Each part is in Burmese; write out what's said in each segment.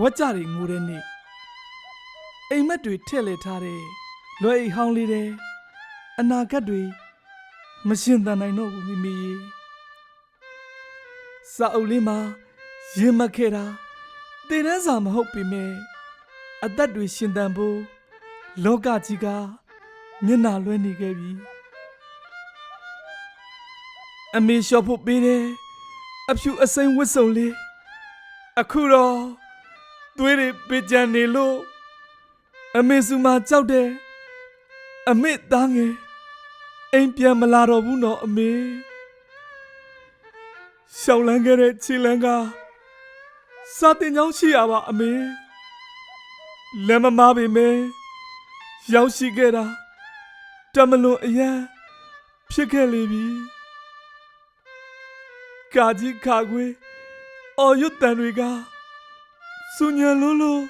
ဝက်ကြတွေငိုတဲ့နေ့အိမ်မက်တွေထည့်လဲထားတဲ့လွယ်အိမ်ဟောင်းလေးတဲ့အနာဂတ်တွေမရှင်သန်နိုင်တော့ဘူးမိမိရေစာအုပ်လေးမှာရင်မခဲ့တာတည်တန်းစာမဟုတ်ပေမဲ့အသက်တွေရှင်သန်ဖို့လောကကြီးကမျက်နှာလွှဲနေခဲ့ပြီအမေလျှော့ဖို့ပေးတယ်အဖြူအစိမ်းဝတ်စုံလေးအခုတော့ သွေးတွေပေကြံနေလို့အမေစုမကြောက်တယ်အမေသားငယ်အိမ်ပြန်မလာတော့ဘူးနော်အမေရှောင်းလန်းခဲ့တဲ့ခြေလန်းကစာတင်ကြောင်းရှိရပါအမေလက်မမားပေမဲ့ရောက်ရှိခဲ့တာတမလွန်အရန်ဖြစ်ခဲ့လေပြီကာကြီးခါခွေအော်ရွတ်တန်တွေက စူညံလုံးလုံး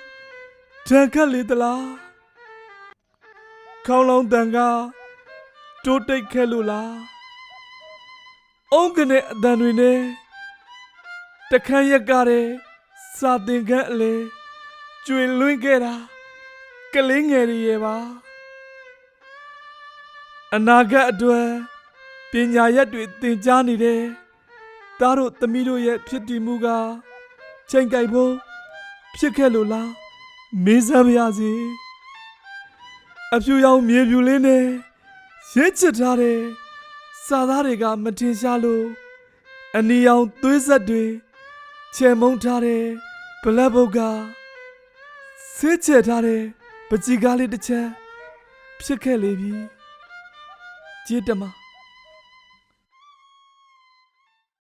တန်ခတ်လေသလားခေါင်းလောင်းတန်ကတိုးတိတ်ခဲ့လို့လားအုံးကနေအတန်တွေနဲ့တခမ်းရက်ကားတဲ့စာတင်ခန်းအလေကျွေလွင့်ခဲ့တာကလေးငယ်တွေရဲ့ပါအနာဂတ်အတွက်ပညာရက်တွေသင်ကြားနေတယ်သားတို့သမီးတို့ရဲ့ဖြစ်တည်မှုကချိန်ကြိုက်ဖို့ ဖြစ်ခဲ့လို့လားမေးစမ်းပါရစေအဖြူရောင်မြေဖြူလေးနဲ့ရဲချစ်ထားတဲ့စာသားတွေကမထင်ရှားလို့အနီရောင်သွေးဆက်တွေချေမုံထားတဲ့ဘလက်ဘုတ်ကဆေးချဲထားတဲ့ပကြီကားလေးတစ်ချက်ဖြစ်ခဲ့လေပြီကြေးတမ